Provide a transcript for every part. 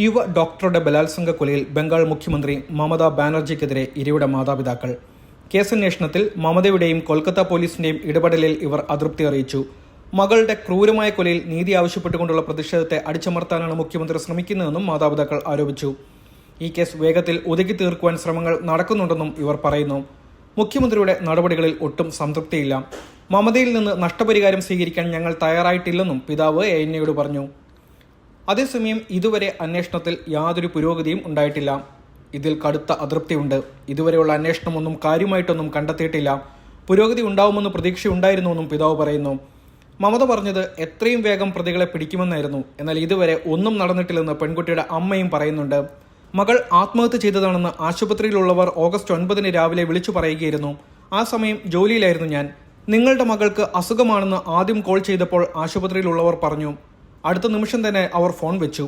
യുവ ഡോക്ടറുടെ ബലാത്സംഗ കൊലയിൽ ബംഗാൾ മുഖ്യമന്ത്രി മമതാ ബാനർജിക്കെതിരെ ഇരയുടെ മാതാപിതാക്കൾ. കേസന്വേഷണത്തിൽ മമതയുടെയും കൊൽക്കത്ത പോലീസിന്റെയും ഇടപെടലിൽ ഇവർ അതൃപ്തി അറിയിച്ചു. മകളുടെ ക്രൂരമായ കൊലയിൽ നീതി ആവശ്യപ്പെട്ടുകൊണ്ടുള്ള പ്രതിഷേധത്തെ അടിച്ചമർത്താനാണ് മുഖ്യമന്ത്രി ശ്രമിക്കുന്നതെന്നും മാതാപിതാക്കൾ ആരോപിച്ചു. ഈ കേസ് വേഗത്തിൽ ഒതുക്കി തീർക്കുവാൻ ശ്രമങ്ങൾ നടക്കുന്നുണ്ടെന്നും ഇവർ പറയുന്നു. മുഖ്യമന്ത്രിയുടെ നടപടികളിൽ ഒട്ടും സംതൃപ്തിയില്ല. മമതയിൽ നിന്ന് നഷ്ടപരിഹാരം സ്വീകരിക്കാൻ ഞങ്ങൾ തയ്യാറായിട്ടില്ലെന്നും പിതാവ് എ പറഞ്ഞു. അതേസമയം ഇതുവരെ അന്വേഷണത്തിൽ യാതൊരു പുരോഗതിയും ഉണ്ടായിട്ടില്ല. ഇതിൽ കടുത്ത അതൃപ്തിയുണ്ട്. ഇതുവരെയുള്ള അന്വേഷണമൊന്നും കാര്യമായിട്ടൊന്നും കണ്ടെത്തിയിട്ടില്ല. പുരോഗതി ഉണ്ടാവുമെന്ന് പ്രതീക്ഷയുണ്ടായിരുന്നുവെന്നും പിതാവ് പറയുന്നു. മമത പറഞ്ഞത് എത്രയും വേഗം പ്രതികളെ പിടിക്കുമെന്നായിരുന്നു. എന്നാൽ ഇതുവരെ ഒന്നും നടന്നിട്ടില്ലെന്ന് പെൺകുട്ടിയുടെ അമ്മയും പറയുന്നുണ്ട്. മകൾ ആത്മഹത്യ ചെയ്തതാണെന്ന് ആശുപത്രിയിലുള്ളവർ ഓഗസ്റ്റ് ഒൻപതിന് രാവിലെ വിളിച്ചു പറയുകയായിരുന്നു. ആ സമയം ജോലിയിലായിരുന്നു ഞാൻ. നിങ്ങളുടെ മകൾക്ക് അസുഖമാണെന്ന് ആദ്യം കോൾ ചെയ്തപ്പോൾ ആശുപത്രിയിലുള്ളവർ പറഞ്ഞു. അടുത്ത നിമിഷം തന്നെ അവർ ഫോൺ വെച്ചു.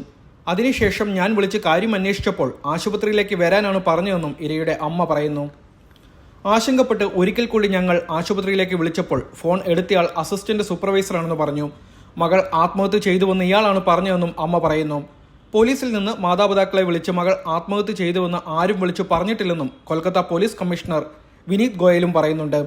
അതിനുശേഷം ഞാൻ വിളിച്ച് കാര്യം അന്വേഷിച്ചപ്പോൾ ആശുപത്രിയിലേക്ക് വരാനാണ് പറഞ്ഞതെന്നും ഇരയുടെ അമ്മ പറയുന്നു. ആശങ്കപ്പെട്ട് ഒരിക്കൽ കൂടി ഞങ്ങൾ ആശുപത്രിയിലേക്ക് വിളിച്ചപ്പോൾ ഫോൺ എടുത്തയാൾ അസിസ്റ്റന്റ് സൂപ്പർവൈസറാണെന്ന് പറഞ്ഞു. മകൾ ആത്മഹത്യ ചെയ്തുവെന്ന് ഇയാളാണ് പറഞ്ഞതെന്നും അമ്മ പറയുന്നു. പോലീസിൽ നിന്ന് മാതാപിതാക്കളെ വിളിച്ച് മകൾ ആത്മഹത്യ ചെയ്തുവെന്ന് ആരും വിളിച്ചു പറഞ്ഞിട്ടില്ലെന്നും കൊൽക്കത്ത പോലീസ് കമ്മീഷണർ വിനീത് ഗോയലും പറയുന്നുണ്ട്.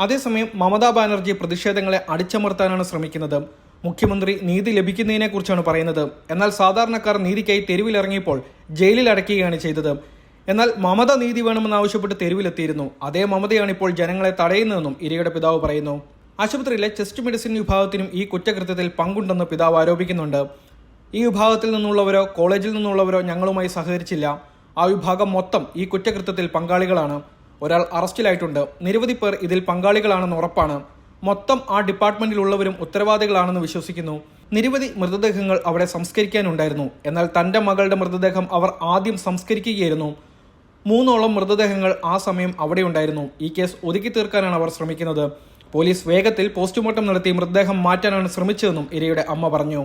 അതേസമയം മമതാ ബാനർജി പ്രതിഷേധങ്ങളെ അടിച്ചമർത്താനാണ് ശ്രമിക്കുന്നത്. മുഖ്യമന്ത്രി നീതി ലഭിക്കുന്നതിനെക്കുറിച്ചാണ് പറയുന്നത്. എന്നാൽ സാധാരണക്കാർ നീതിക്കായി തെരുവിലിറങ്ങിയപ്പോൾ ജയിലിൽ അടയ്ക്കുകയാണ് ചെയ്തത്. എന്നാൽ മമത നീതി വേണമെന്നാവശ്യപ്പെട്ട് തെരുവിലെത്തിയിരുന്നു. അതേ മമതയാണ് ഇപ്പോൾ ജനങ്ങളെ തടയുന്നതെന്നും ഇരയുടെ പിതാവ് പറയുന്നു. ആശുപത്രിയിലെ ചെസ്റ്റ് മെഡിസിൻ വിഭാഗത്തിനും ഈ കുറ്റകൃത്യത്തിൽ പങ്കുണ്ടെന്ന് പിതാവ് ആരോപിക്കുന്നുണ്ട്. ഈ വിഭാഗത്തിൽ നിന്നുള്ളവരോ കോളേജിൽ നിന്നുള്ളവരോ ഞങ്ങളുമായി സഹകരിച്ചില്ല. ആ വിഭാഗം മൊത്തം ഈ കുറ്റകൃത്യത്തിൽ പങ്കാളികളാണ്. ഒരാൾ അറസ്റ്റിലായിട്ടുണ്ട്. നിരവധി പേർ ഇതിൽ പങ്കാളികളാണെന്ന് ഉറപ്പാണ്. മൊത്തം ആ ഡിപ്പാർട്ട്മെന്റിലുള്ളവരും ഉത്തരവാദികളാണെന്ന് വിശ്വസിക്കുന്നു. നിരവധി മൃതദേഹങ്ങൾ അവിടെ സംസ്കരിക്കാനുണ്ടായിരുന്നു. എന്നാൽ തന്റെ മകളുടെ മൃതദേഹം അവർ ആദ്യം സംസ്കരിക്കുകയായിരുന്നു. മൂന്നോളം മൃതദേഹങ്ങൾ ആ സമയം അവിടെ ഉണ്ടായിരുന്നു. ഈ കേസ് ഒതുക്കി തീർക്കാനാണ് അവർ ശ്രമിക്കുന്നത്. പോലീസ് വേഗത്തിൽ പോസ്റ്റ്മോർട്ടം നടത്തി മൃതദേഹം മാറ്റാനാണ് ശ്രമിച്ചതെന്നും ഇരയുടെ അമ്മ പറഞ്ഞു.